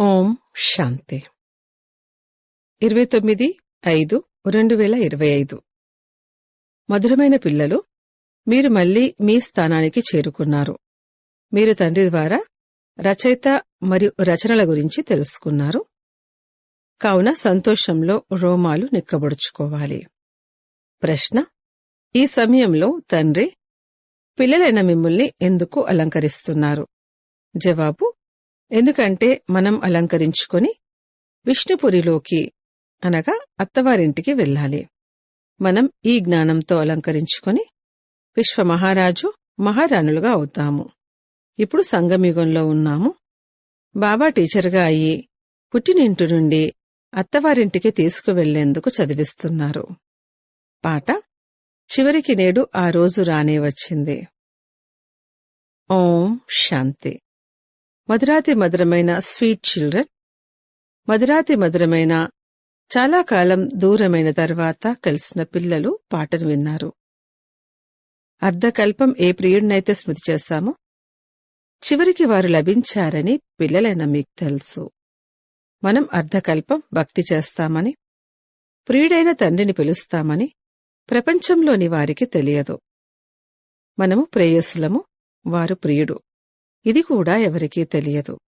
ఓం శాంతి. ఇరవై తొమ్మిది ఐదు రెండు వేల ఇరవై ఐదు. మధురమైన పిల్లలు మీరు మళ్ళీ మీ స్థానానికి చేరుకున్నారు. మీరు తండ్రి ద్వారా రచయిత మరియు రచనల గురించి తెలుసుకున్నారు. కావున సంతోషంలో రోమాలు నిక్కబొడుచుకోవాలి. ప్రశ్న ఈ సమయంలో తండ్రి పిల్లలైన మిమ్మల్ని ఎందుకు అలంకరిస్తున్నారు? జవాబు ఎందుకంటే మనం అలంకరించుకొని విష్ణుపురిలోకి అనగా అత్తవారింటికి వెళ్ళాలి. మనం ఈ జ్ఞానంతో అలంకరించుకొని విశ్వమహారాజు మహారాణులుగా అవుతాము. ఇప్పుడు సంగమయుగంలో ఉన్నాము. బాబా టీచర్గా అయ్యి పుట్టినింటి నుండి అత్తవారింటికి తీసుకువెళ్ళేందుకు చదివిస్తున్నారు. పాట చివరికి నేడు ఆ రోజు రానే వచ్చింది. ఓం శాంతి. మధురాతి మధురమైన స్వీట్ చిల్డ్రన్. మధురాతి మధురమైన చాలా కాలం దూరమైన తర్వాత కలిసిన పిల్లలు పాటను విన్నారు. అర్ధకల్పం ఏ ప్రియుడినైతే స్మృతి చేస్తామో చివరికి వారు లభించారని పిల్లలైన మీకు తెలుసు. మనం అర్ధకల్పం భక్తి చేస్తామని ప్రియుడైన తండ్రిని పిలుస్తామని ప్రపంచంలోని వారికి తెలియదు. మనము ప్రేయసులము వారు ప్రియుడు. ఇది కూడా ఎవరికీ తెలియదు.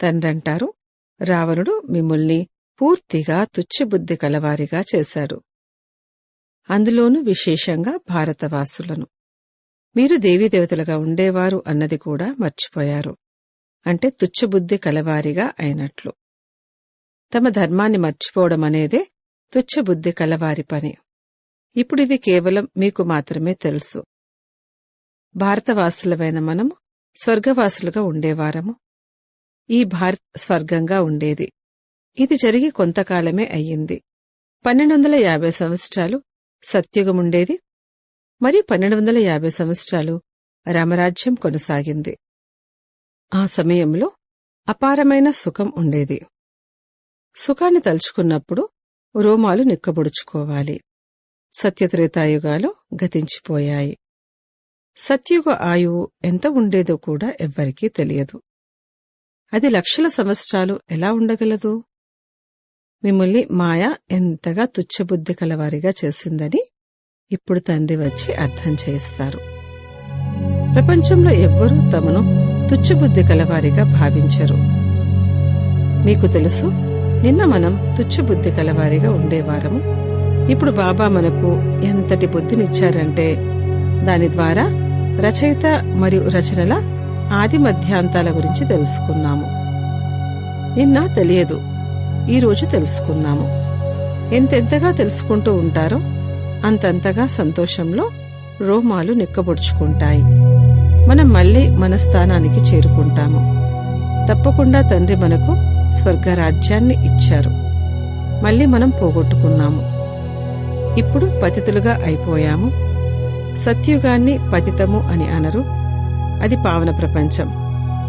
తండ్రంటారు రావణుడు మిమ్మల్ని పూర్తిగా తుచ్చబుద్ధి కలవారిగా చేశాడు. అందులోనూ విశేషంగా భారతవాసులను. మీరు దేవీదేవతలుగా ఉండేవారు అన్నది కూడా మర్చిపోయారు. అంటే తుచ్చబుద్ధి కలవారిగా అయినట్లు. తమ ధర్మాన్ని మర్చిపోవడం అనేదే తుచ్చబుద్ధి కలవారి పని. ఇప్పుడిది కేవలం మీకు మాత్రమే తెలుసు. భారతవాసులమైన మనము స్వర్గవాసులుగా ఉండేవారము. ఈ భారత్ స్వర్గంగా ఉండేది. ఇది జరిగి కొంతకాలమే అయ్యింది. పన్నెండు వందల యాభై సంవత్సరాలు సత్యుగముండేది మరియు పన్నెండు వందల యాభై సంవత్సరాలు రామరాజ్యం కొనసాగింది. ఆ సమయంలో అపారమైన సుఖం ఉండేది. సుఖాన్ని తలుచుకున్నప్పుడు రోమాలు నిక్కబొడుచుకోవాలి. సత్యత్రేతాయుగాలు గతించిపోయాయి. సత్యుగ ఆయువు ఎంత ఉండేదో కూడా ఎవ్వరికీ తెలియదు. అది లక్షల సంవత్సరాలు ఎలా ఉండగలదు? మిమ్మల్ని మాయ ఎంతగా తుచ్చబుద్ధి కలవారిగా చేసిందని ఇప్పుడు తండ్రి వచ్చి అర్థం చేయిస్తారు. ప్రపంచంలో ఎవ్వరూ తమను తుచ్చబుద్ధి కలవారిగా భావించరు. మీకు తెలుసు నిన్న మనం తుచ్చబుద్ధి కలవారిగా ఉండేవారము. ఇప్పుడు బాబా మనకు ఎంతటి బుద్ధినిచ్చారంటే దాని ద్వారా రచయిత మరియు రచనల ఆది మధ్యాంతాల గురించి తెలుసుకున్నాము. నిన్న తెలియదు. ఈరోజు తెలుసుకున్నాము. ఎంతెంతగా తెలుసుకుంటూ ఉంటారో అంతంతగా సంతోషంలో రోమాలు నిక్కబొడుచుకుంటాయి. మనం మళ్ళీ మన స్థానానికి చేరుకుంటాము. తప్పకుండా తండ్రి మనకు స్వర్గరాజ్యాన్ని ఇచ్చారు. మళ్ళీ మనం పోగొట్టుకున్నాము. ఇప్పుడు పతితులుగా అయిపోయాము. సత్యుగాన్ని పతితము అని అనరు. అది పావన ప్రపంచం.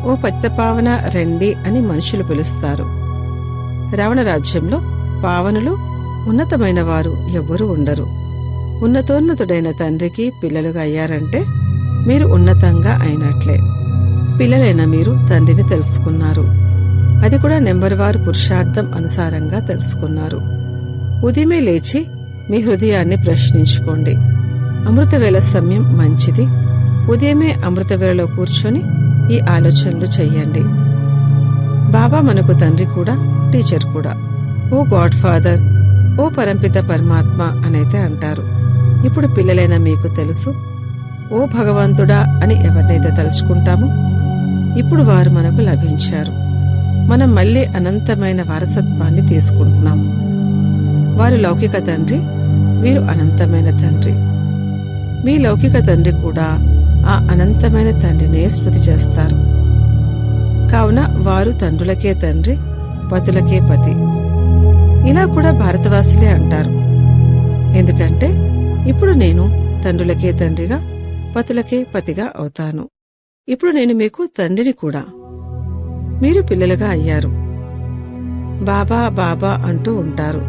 ఓ పతిత పావన రండి అని మనుషులు పిలుస్తారు. రావణ రాజ్యంలో పావనులు ఉన్నతమైన వారు ఎవ్వరూ ఉండరు. ఉన్నతోన్నతుడైన తండ్రికి పిల్లలుగా అయ్యారంటే మీరు ఉన్నతంగా అయినట్లే. పిల్లలైన మీరు తండ్రిని తెలుసుకున్నారు. అది కూడా నెంబర్ వారు పురుషార్థం అనుసారంగా తెలుసుకున్నారు. ఉదయమే లేచి మీ హృదయాన్ని ప్రశ్నించుకోండి. అమృతవేళ సమయం మంచిది. ఉదయమే అమృతవేళలో కూర్చొని ఈ ఆలోచనలు చెయ్యండి. బాబా మనకు తండ్రి కూడా టీచర్ కూడా. ఓ గాడ్ ఫాదర్ ఓ పరంపిత పరమాత్మ అనైతే అంటారు. ఇప్పుడు పిల్లలైన మీకు తెలుసు ఓ భగవంతుడా అని ఎవరినైతే తలుచుకుంటామో ఇప్పుడు వారు మనకు లభించారు. మనం మళ్ళీ అనంతమైన వారసత్వాన్ని తీసుకుంటున్నాం. వారు లౌకిక తండ్రి వీరు అనంతమైన తండ్రి. మీ లౌకిక తండ్రి కూడా ఆ అనంతమైన తండ్రినే స్మృతి చేస్తారు. కావున వారు తండ్రులకే తండ్రి పతులకే పతి. ఇలా కూడా భారతవాసులే అంటారు. ఎందుకంటే ఇప్పుడు నేను తండ్రులకే తండ్రిగా పతులకే పతిగా అవుతాను. ఇప్పుడు నేను మీకు తండ్రిని కూడా. మీరు పిల్లలుగా అయ్యారు. బాబా బాబా అంటూ ఉంటారు.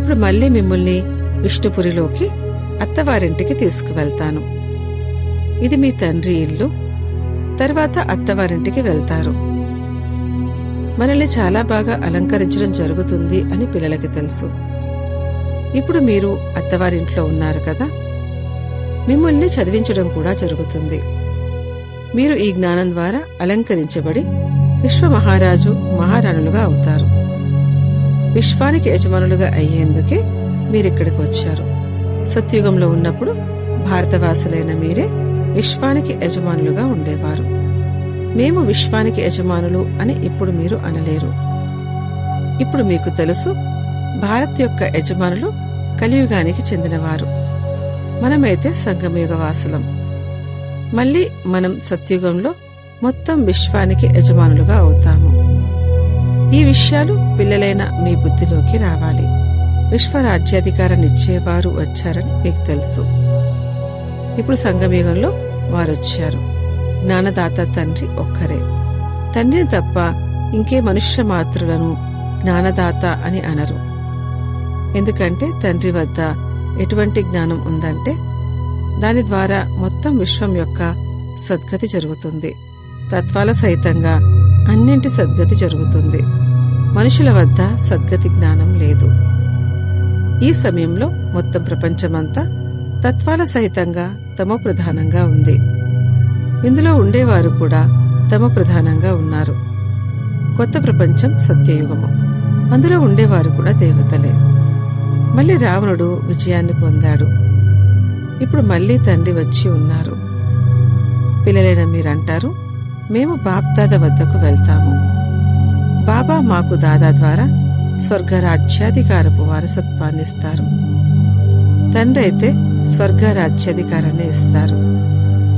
ఇప్పుడు మళ్ళీ మిమ్మల్ని విష్ణుపురిలోకి అత్తవారింటికి తీసుకువెళ్తాను. ఇది మీ తండ్రి ఇల్లు. తర్వాత అత్తవారింటికి వెళ్తారు. మనల్ని చాలా బాగా అలంకరించడం జరుగుతుంది అని పిల్లలకి తెలుసు. ఇప్పుడు మీరు అత్తవారింట్లో ఉన్నారు కదా? మిమ్మల్ని చదివించడం కూడా జరుగుతుంది. మీరు ఈ జ్ఞానం ద్వారా అలంకరించబడి విశ్వ మహారాజు మహారాణులుగా అవుతారు. విశ్వానికి యజమానులుగా అయ్యేందుకే మీరిక్కడికి వచ్చారు. సత్యుగంలో ఉన్నప్పుడు భారతవాసులైన మీరే విశ్వానికి యజమానులుగా ఉండేవారు. మేము విశ్వానికి యజమానులు అని ఇప్పుడు మీరు అనలేరు. ఇప్పుడు మీకు తెలుసు భారత్ యొక్క యజమానులు కలియుగానికి చెందినవారు. మనమైతే సంగమయుగ వాసులం మళ్ళీ మనం సత్యుగంలో మొత్తం విశ్వానికి యజమానులుగా అవుతాము. ఈ విషయాలు పిల్లలైన మీ బుద్ధిలోకి రావాలి. విశ్వరాజ్యాధికారాన్నిచ్చేవారు వచ్చారని మీకు తెలుసు. ఇప్పుడు సంగమయుగంలో వారొచ్చారు. జ్ఞానదాత తండ్రి ఒక్కరే. తండ్రిని తప్ప ఇంకే మనుష్య మాతృలను జ్ఞానదాత అని అనరు. ఎందుకంటే తండ్రి వద్ద ఎటువంటి జ్ఞానం ఉందంటే దాని ద్వారా మొత్తం విశ్వం యొక్క సద్గతి జరుగుతుంది. తత్వాల సహితంగా అన్నింటి సద్గతి జరుగుతుంది. మనుషుల వద్ద సద్గతి జ్ఞానం లేదు. ఈ సమయంలో మొత్తం ప్రపంచమంతా తత్వాల సహితంగా తమ ప్రధానంగా ఉంది. ఇందులో ఉండేవారు కూడా తమ ప్రధానంగా ఉన్నారు. కొత్త ప్రపంచం సత్యయుగము. అందులో ఉండేవారు కూడా దేవతలే. మళ్ళీ రావణుడు విజయాన్ని పొందాడు. ఇప్పుడు మళ్ళీ తండ్రి వచ్చి ఉన్నారు. పిల్లలైన మీరంటారు మేము బాప్దాద వద్దకు వెళ్తాము. బాబా మాకు దాదా ద్వారా స్వర్గ రాజ్యాధికారపు వారసత్వాన్ని ఇస్తారు తండ్రి అయితే స్వర్గ రాజ్యాధికారాన్ని ఇస్తారు.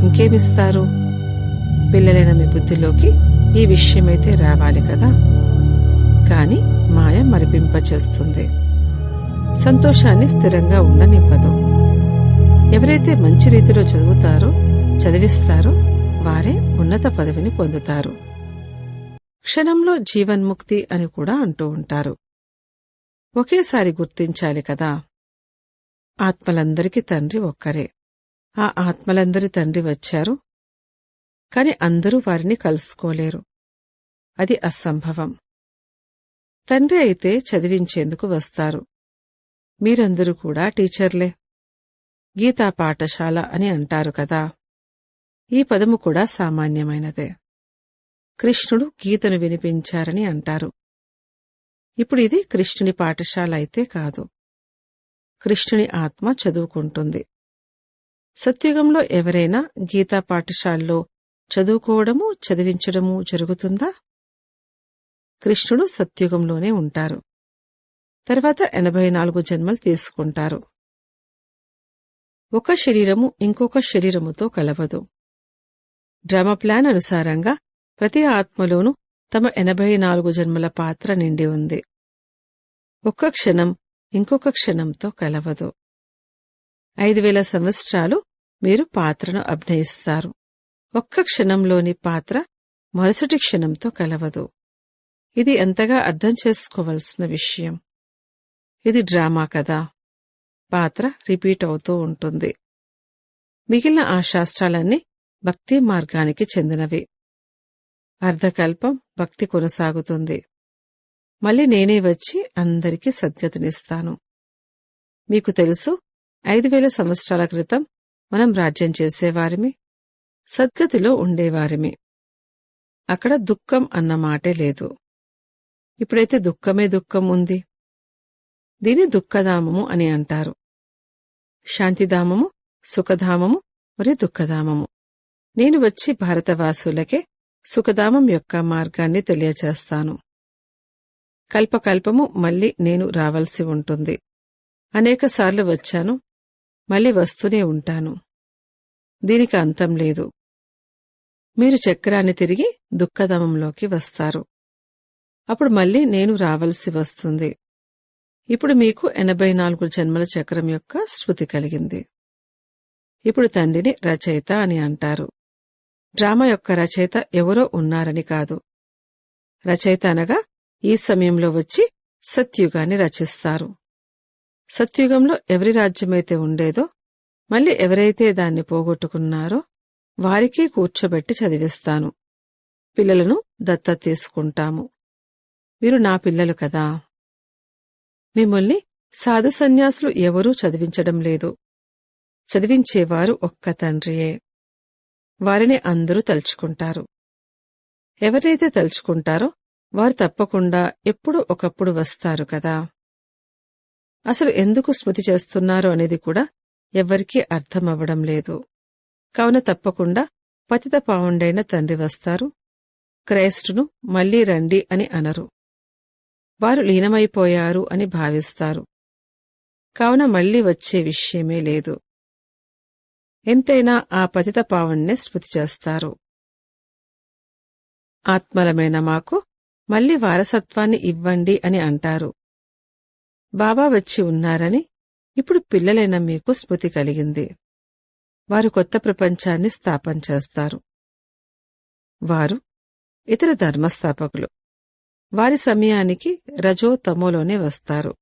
ఇంకేమిస్తారు? పిల్లలైన మీ బుద్ధిలోకి ఈ విషయమైతే రావాలి కదా? కాని మాయ మరిపింపచేస్తుంది. సంతోషాన్ని స్థిరంగా ఉండనివ్వదు. ఎవరైతే మంచి రీతిలో చదువుతారో చదివిస్తారో వారే ఉన్నత పదవిని పొందుతారు. క్షణంలో జీవన్ముక్తి అని కూడా అంటూ ఉంటారు. ఒకేసారి గుర్తించాలి కదా. ఆత్మలందరికీ తండ్రి ఒక్కరే. ఆ ఆత్మలందరి తండ్రి వచ్చారు. కాని అందరూ వారిని కలుసుకోలేరు. అది అసంభవం. తండ్రి అయితే చదివించేందుకు వస్తారు. మీరందరూ కూడా టీచర్లే. గీతా పాఠశాల అని అంటారు కదా. ఈ పదము కూడా సామాన్యమైనదే. కృష్ణుడు గీతను వినిపించారని అంటారు. ఇప్పుడు ఇది కృష్ణుని పాఠశాల అయితే కాదు. కృష్ణుని ఆత్మ చదువుకుంటుంది. సత్యుగంలో ఎవరైనా గీతా పాఠశాలలో చదువుకోవడము చదివించడము జరుగుతుందా? కృష్ణుడు సత్యుగంలోనే ఉంటారు. తర్వాత ఎనభై నాలుగు జన్మలు తీసుకుంటారు. ఒక శరీరము ఇంకొక శరీరముతో కలవదు. డ్రామా ప్లాన్ అనుసారంగా ప్రతి ఆత్మలోనూ తమ ఎనభై నాలుగు జన్మల పాత్ర నిండి ఉంది. ఒక్క క్షణం ఇంకొక క్షణంతో కలవదు. ఐదు వేల సంవత్సరాలు మీరు పాత్రను అభినయిస్తారు. ఒక్క క్షణంలోని పాత్ర మరుసటి క్షణంతో కలవదు. ఇది ఎంతగా అర్థం చేసుకోవలసిన విషయం. ఇది డ్రామా కదా. పాత్ర రిపీట్ అవుతూ ఉంటుంది. మిగిలిన ఆ శాస్త్రాలన్నీ భక్తి మార్గానికి చెందినవి. అర్ధకల్పం భక్తి కొనసాగుతుంది. మళ్ళీ నేనే వచ్చి అందరికీ సద్గతినిస్తాను. మీకు తెలుసు ఐదు వేల సంవత్సరాల క్రితం మనం రాజ్యం చేసేవారిమి సద్గతిలో ఉండేవారిమి. అక్కడ దుఃఖం అన్న మాటే లేదు. ఇప్పుడైతే దుఃఖమే దుఃఖం ఉంది. దీని దుఃఖధామము అని అంటారు. శాంతిధామము సుఖధామము మరియు దుఃఖధామము. నేను వచ్చి భారతవాసులకే సుఖధామం యొక్క మార్గాన్ని తెలియచేస్తాను. కల్పకల్పము మళ్ళీ నేను రావలసి ఉంటుంది. అనేకసార్లు వచ్చాను మళ్ళీ వస్తూనే ఉంటాను. దీనికి అంతం లేదు. మీరు చక్రాన్ని తిరిగి దుఃఖధామంలోకి వస్తారు. అప్పుడు మళ్ళీ నేను రావలసి వస్తుంది. ఇప్పుడు మీకు ఎనభై నాలుగు జన్మల చక్రం యొక్క శృతి కలిగింది. ఇప్పుడు తండ్రిని రచయిత అని అంటారు. డ్రామా యొక్క రచయిత ఎవరో ఉన్నారని కాదు. రచయిత అనగా ఈ సమయంలో వచ్చి సత్యుగాన్ని రచిస్తారు. సత్యుగంలో ఎవరి రాజ్యమైతే ఉండేదో మళ్ళీ ఎవరైతే దాన్ని పోగొట్టుకున్నారో వారికే కూర్చోబెట్టి చదివిస్తాను. పిల్లలను దత్త తీసుకుంటాము. మీరు నా పిల్లలు కదా. మిమ్మల్ని సాధు సన్యాసులు ఎవరూ చదివించడం లేదు. చదివించేవారు ఒక్క తండ్రియే. వారిని అందరూ తలుచుకుంటారు. ఎవరైతే తలుచుకుంటారో వారు తప్పకుండా ఎప్పుడు ఒకప్పుడు వస్తారు కదా. అసలు ఎందుకు స్మృతి చేస్తున్నారు అనేది కూడా ఎవ్వరికీ అర్థమవ్వడం లేదు. కావున తప్పకుండా పతిత పావుండైన తండ్రి వస్తారు. క్రైస్తును మళ్ళీ రండి అని అనరు. వారు లీనమైపోయారు అని భావిస్తారు. కావున మళ్ళీ వచ్చే విషయమే లేదు. ఎంతైనా ఆ పతిత పావన్నే స్మృతి చేస్తారు. ఆత్మలమైన మాకు మళ్ళీ వారసత్వాన్ని ఇవ్వండి అని అంటారు. బాబా వచ్చి ఉన్నారని ఇప్పుడు పిల్లలైన మీకు స్మృతి కలిగింది. వారు కొత్త ప్రపంచాన్ని స్థాపన చేస్తారు. వారు ఇతర ధర్మస్థాపకులు. వారి సమయానికి రజో తమోలోనే వస్తారు.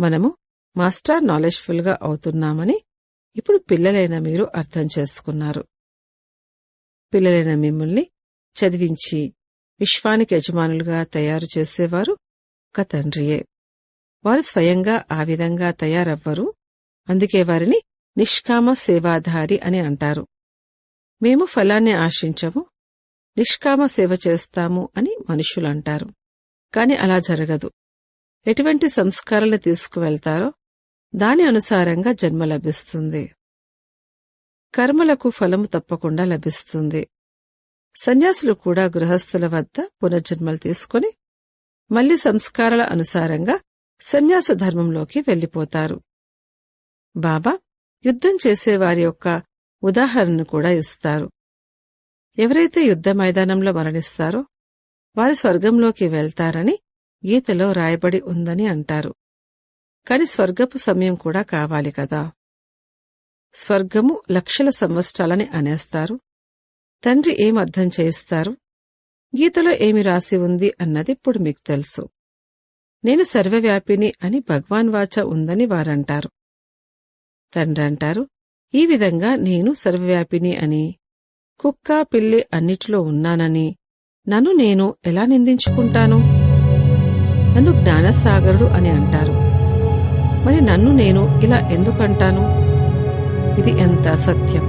మనము మాస్టర్ నాలెడ్జ్ఫుల్గా అవుతున్నామని ఇప్పుడు పిల్లలైన మీరు అర్థం చేసుకున్నారు. పిల్లలైన మిమ్మల్ని చదివించి విశ్వానికి యజమానులుగా తయారు చేసేవారు ఒక తండ్రియే. వారు స్వయంగా ఆ విధంగా తయారవ్వరు. అందుకే వారిని నిష్కామ సేవాధారి అని అంటారు. మేము ఫలాన్ని ఆశించము నిష్కామ సేవ చేస్తాము అని మనుషులు అంటారు కాని అలా జరగదు. ఎటువంటి సంస్కారాలు తీసుకువెళ్తారో దాని అనుసారంగా జన్మ లభిస్తుంది. కర్మలకు ఫలము తప్పకుండా లభిస్తుంది. సన్యాసులు కూడా గృహస్థుల వద్ద పునర్జన్మలు తీసుకుని మళ్ళీ సంస్కారాల అనుసారంగా సన్యాస ధర్మంలోకి వెళ్ళిపోతారు బాబా యుద్ధం చేసేవారి యొక్క ఉదాహరణను కూడా ఇస్తారు. ఎవరైతే యుద్ధ మైదానంలో మరణిస్తారో వారి స్వర్గంలోకి వెళ్తారని గీతలో రాయబడి ఉందని అంటారు. కాని స్వర్గపు సమయం కూడా కావాలి కదా. స్వర్గము లక్షల సంవత్సరాలని అనేస్తారు. తండ్రి ఏం అర్థం చేయిస్తారు? గీతలో ఏమి రాసి ఉంది అన్నది ఇప్పుడు మీకు తెలుసు. నేను సర్వవ్యాపిని అని భగవాన్ వాచ ఉందని వారంటారు. తండ్రి అంటారు ఈ విధంగా నేను సర్వవ్యాపిని అని కుక్క పిల్లి అన్నిటిలో ఉన్నానని నన్ను నేను ఎలా నిందించుకుంటాను? నన్ను జ్ఞానసాగరుడు అని అంటారు. మరి నన్ను నేను ఇలా ఎందుకంటాను? ఇది ఎంత అసత్యం.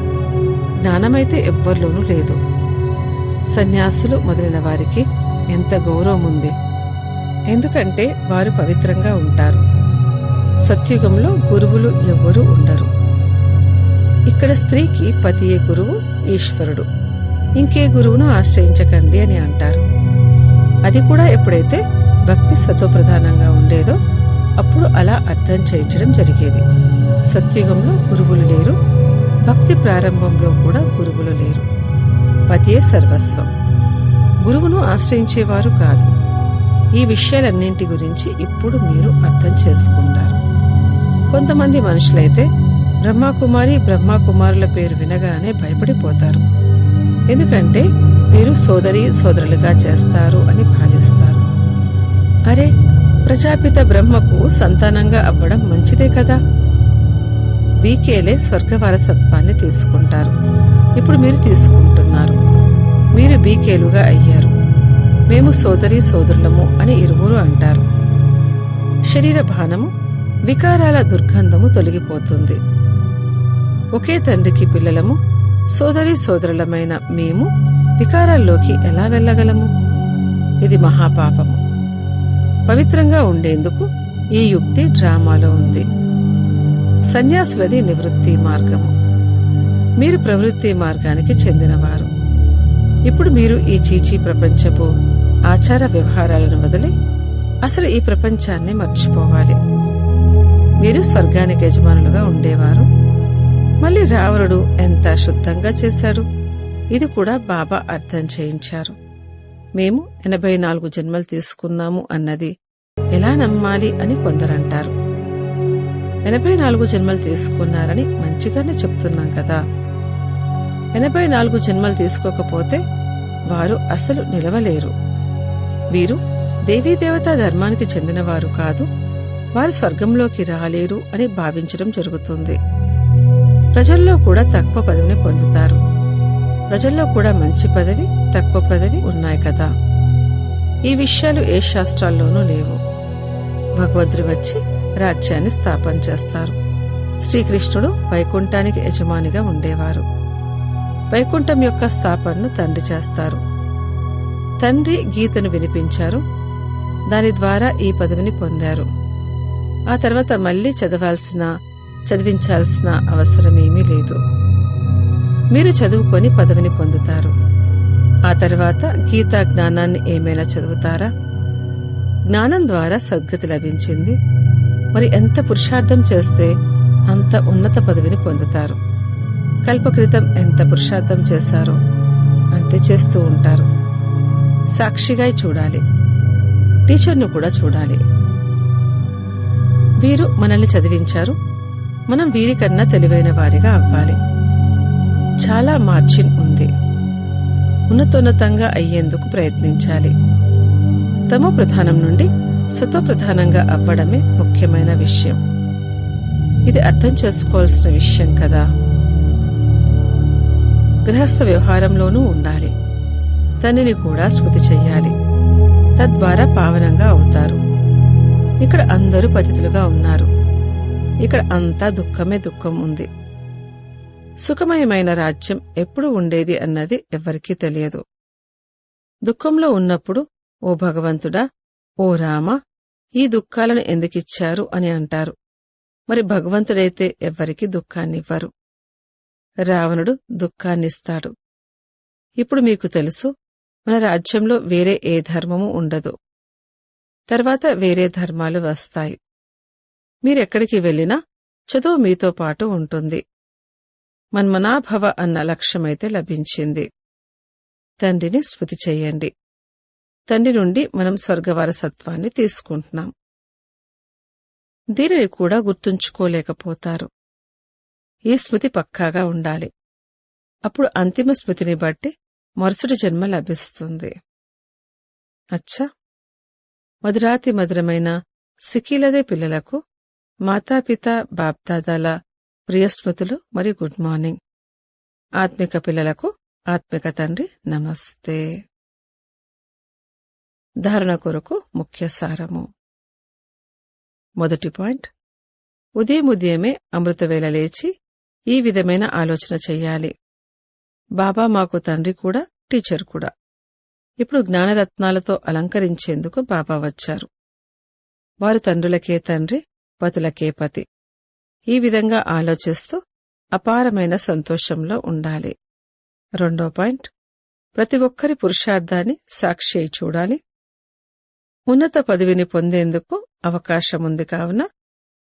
జ్ఞానమైతే ఎవ్వరిలోనూ లేదు. సన్యాసులు మొదలైన వారికి ఎంత గౌరవం ఉంది ఎందుకంటే వారు పవిత్రంగా ఉంటారు. సత్యుగంలో గురువులు ఎవ్వరూ ఉండరు. ఇక్కడ స్త్రీకి పతియే గురువు? ఈశ్వరుడు. ఇంకే గురువును ఆశ్రయించకండి అని అంటారు. అది కూడా ఎప్పుడైతే భక్తి సత్వప్రధానంగా ఉండేదో అప్పుడు అలా అర్థం చేయించడం జరిగేది. సత్యుగంలో గురువులు లేరు. భక్తి ప్రారంభంలో కూడా గురువులు లేరు. పతియే సర్వస్వం. గురువును ఆశ్రయించేవారు కాదు. ఈ విషయాలన్నింటి గురించి ఇప్పుడు మీరు అర్థం చేసుకుంటారు. కొంతమంది మనుషులైతే బ్రహ్మకుమారి బ్రహ్మకుమారుల పేరు వినగానే భయపడిపోతారు. ఎందుకంటే మీరు సోదరి సోదరులుగా చేస్తారు అని భావిస్తారు. అరే ప్రజాపిత బ్రహ్మకు సంతానంగా అవ్వడం మంచిదే కదా? బీకేలే స్వర్గవారసత్వాన్ని తీసుకుంటారు. ఇప్పుడు మీరు తీసుకుంటున్నారు. మీరు బీకేలుగా అయ్యారు. మేము సోదరి సోదరులము అని ఇరువురు అంటారు. శరీర భానము వికారాల దుర్గంధము తొలగిపోతుంది. ఒకే తండ్రికి పిల్లలము సోదరి సోదరులమైన మేము వికారాల్లోకి ఎలా వెళ్ళగలము? ఇది మహాపాపము. పవిత్రంగా ఉండేందుకు ఈ యుక్తి డ్రామాలో ఉంది. సన్యాసులది నివృత్తి మార్గము. మీరు ప్రవృత్తి మార్గానికి చెందినవారు. ఇప్పుడు మీరు ఈ చీచీ ప్రపంచపు ఆచార వ్యవహారాలను వదిలి అసలు ఈ ప్రపంచాన్ని మర్చిపోవాలి. మీరు స్వర్గానికి యజమానులుగా ఉండేవారు. మళ్ళీ రావణుడు ఎంత శుద్ధంగా చేశాడు? ఇది కూడా బాబా అర్థం చేయించారు. మేము ఎనభై నాలుగు జన్మలు తీసుకున్నాము అన్నది ఎలా నమ్మాలి అని కొందరంటారు. ఎనభై నాలుగు జన్మలు తీసుకున్నారని మంచిగానే చెప్తున్నాం కదా. ఎనభై నాలుగు జన్మలు తీసుకోకపోతే వారు అసలు నిలవలేరు. వీరు దేవీదేవతా ధర్మానికి చెందినవారు కాదు వారు స్వర్గంలోకి రాలేరు అని భావించడం జరుగుతుంది. ప్రజల్లో కూడా తక్కువ పదవిని పొందుతారు. ప్రజల్లో కూడా మంచి పదవి తక్కువ పదవి ఉన్నాయి కదా. ఈ విషయాలు ఏ శాస్త్రాల్లోనూ లేవు. భగవంతుడు వచ్చి రాజ్యాన్ని స్థాపన చేస్తారు. శ్రీకృష్ణుడు వైకుంఠానికి యజమానిగా ఉండేవారు. వైకుంఠం యొక్క స్థాపనను తండ్రి చేస్తారు. తండ్రి గీతను వినిపించారు. దాని ద్వారా ఈ పదవిని పొందారు. ఆ తర్వాత మళ్ళీ చదవాల్సిన చదివించాల్సిన అవసరమేమీ లేదు. మీరు చదువుకొని పదవిని పొందుతారు. ఆ తర్వాత గీతా జ్ఞానాన్ని ఏమైనా చదువుతారా? జ్ఞానం ద్వారా సద్గతి లభించింది. మరి ఎంత పురుషార్థం చేస్తే అంత ఉన్నత పదవిని పొందుతారు? కల్పకృతం ఎంత పురుషార్థం చేశారో అంతే చేస్తూ ఉంటారు. సాక్షిగా చూడాలి. టీచర్ను కూడా చూడాలి. వీరు మనల్ని చదివించారు. మనం వీరికన్నా తెలివైన వారిగా అవ్వాలి. చాలా మార్జిన్ ఉంది. ఉన్నతోన్నతంగా అయ్యేందుకు ప్రయత్నించాలి. తమో ప్రధానం నుండి సతో ప్రధానంగా అవ్వడమే ముఖ్యమైన విషయం. ఇది అర్థం చేసుకోవాల్సిన విషయం కదా. గృహస్థ వ్యవహారంలోనూ ఉండాలి. దానిని కూడా స్మృతి చెయ్యాలి తద్వారా పావనంగా అవుతారు. ఇక్కడ అందరూ పతితులుగా ఉన్నారు. ఇక్కడ అంతా దుఃఖమే దుఃఖం ఉంది. సుఖమయమైన రాజ్యం ఎప్పుడు ఉండేది అన్నది ఎవ్వరికీ తెలియదు. దుఃఖంలో ఉన్నప్పుడు ఓ భగవంతుడా ఓ రామ ఈ దుఃఖాలను ఎందుకిచ్చారు అని అంటారు. మరి భగవంతుడైతే ఎవ్వరికి దుఃఖాన్నివ్వరు. రావణుడు దుఃఖాన్నిస్తాడు. ఇప్పుడు మీకు తెలుసు మన రాజ్యంలో వేరే ఏ ధర్మము ఉండదు. తర్వాత వేరే ధర్మాలు వస్తాయి. మీరెక్కడికి వెళ్ళినా చదువు మీతో పాటు ఉంటుంది. మన్మనాభవ అన్న లక్ష్యమైతే లభించింది. తండ్రిని స్మృతి చెయ్యండి తండ్రి నుండి మనం స్వర్గవారసత్వాన్ని తీసుకుంటున్నాం. దీనిని కూడా గుర్తుంచుకోలేకపోతారు. ఈ స్మృతి పక్కాగా ఉండాలి. అప్పుడు అంతిమ స్మృతిని బట్టి మరుసటి జన్మ లభిస్తుంది. అచ్చా! మధురాతి మధురమైన సిఖీలదే పిల్లలకు మాతాపిత బాప్దాదాల ప్రియస్మృతులు మరియు గుడ్ మార్నింగ్. ఆత్మిక పిల్లలకు ఆత్మిక తండ్రి నమస్తే. ధారణ కొరకు ముఖ్య సారము. మొదటి పాయింట్. ఉదయం ఉదయమే అమృతవేళ లేచి ఈ విధమైన ఆలోచన చెయ్యాలి బాబా మాకు తండ్రి కూడా టీచర్ కూడా. ఇప్పుడు జ్ఞానరత్నాలతో అలంకరించేందుకు బాబా వచ్చారు. వారు తండ్రులకే తండ్రి పతులకే పతి. ఈ విధంగా ఆలోచిస్తూ అపారమైన సంతోషంలో ఉండాలి. రెండో పాయింట్. ప్రతి ఒక్కరి పురుషార్థాన్ని సాక్షి అయి చూడాలి. ఉన్నత పదవిని పొందేందుకు అవకాశముంది కావున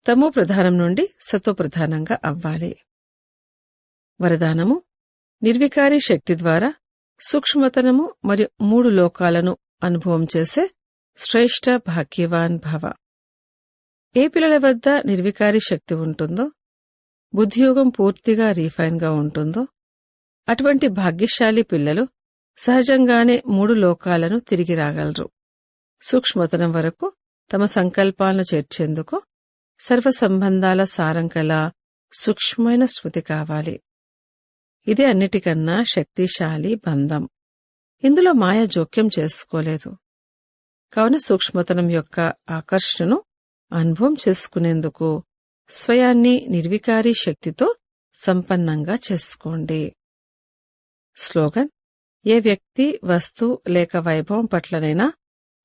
తమో ప్రధానం నుండి సత్వప్రధానంగా అవ్వాలి. వరదానము. నిర్వికారి శక్తి ద్వారా సూక్ష్మతనము మరియు మూడు లోకాలను అనుభవం చేసే శ్రేష్ఠ భాగ్యవాన్ భవ. ఏ పిల్లల వద్ద నిర్వికారి శక్తి ఉంటుందో బుద్ధియోగం పూర్తిగా రీఫైన్గా ఉంటుందో అటువంటి భాగ్యశాలి పిల్లలు సహజంగానే మూడు లోకాలను తిరిగి రాగలరు. సూక్ష్మతనం వరకు తమ సంకల్పాలను చేర్చేందుకు సర్వ సంబంధాల సారం కల సూక్ష్మమైన స్మృతి కావాలి. ఇది అన్నిటికన్నా శక్తిశాలి బంధం. ఇందులో మాయ జోక్యం చేసుకోలేదు. కావున సూక్ష్మతనం యొక్క ఆకర్షణను అనుభవం చేసుకునేందుకు స్వయాన్ని నిర్వికారి శక్తితో సంపన్నంగా చేసుకోండి. స్లోగన్ ఏ వ్యక్తి వస్తు లేక వైభవం పట్లనైనా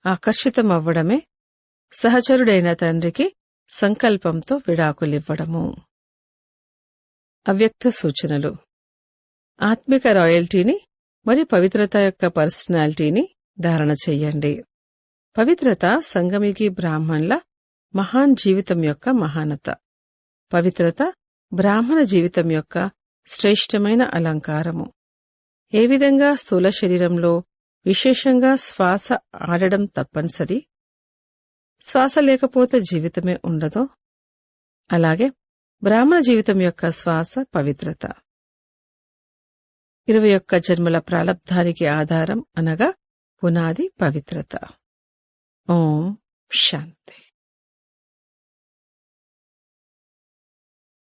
ఆకర్షితమవ్వడమే సహచరుడైన తండ్రికి సంకల్పంతో విడాకులివ్వడము. అవ్యక్త సూచనలు ఆత్మిక రాయల్టీని మరియు పవిత్రత యొక్క పర్సనాలిటీని ధారణ చెయ్యండి పవిత్రత సంగమికి బ్రాహ్మణుల మహాన్ జీవితం యొక్క మహానత. పవిత్రత బ్రాహ్మణ జీవితం యొక్క శ్రేష్టమైన అలంకారము. ఏ విధంగా స్థూల శరీరంలో విశేషంగా శ్వాస ఆడడం తప్పనిసరి? శ్వాస లేకపోతే జీవితమే ఉండదో. అలాగే బ్రాహ్మణ జీవితం యొక్క శ్వాస పవిత్రత. ఇరవై ఒక్క జన్మల ప్రాలబ్ధానికి ఆధారం అనగా పునాది పవిత్రత. ఓం శాంతి.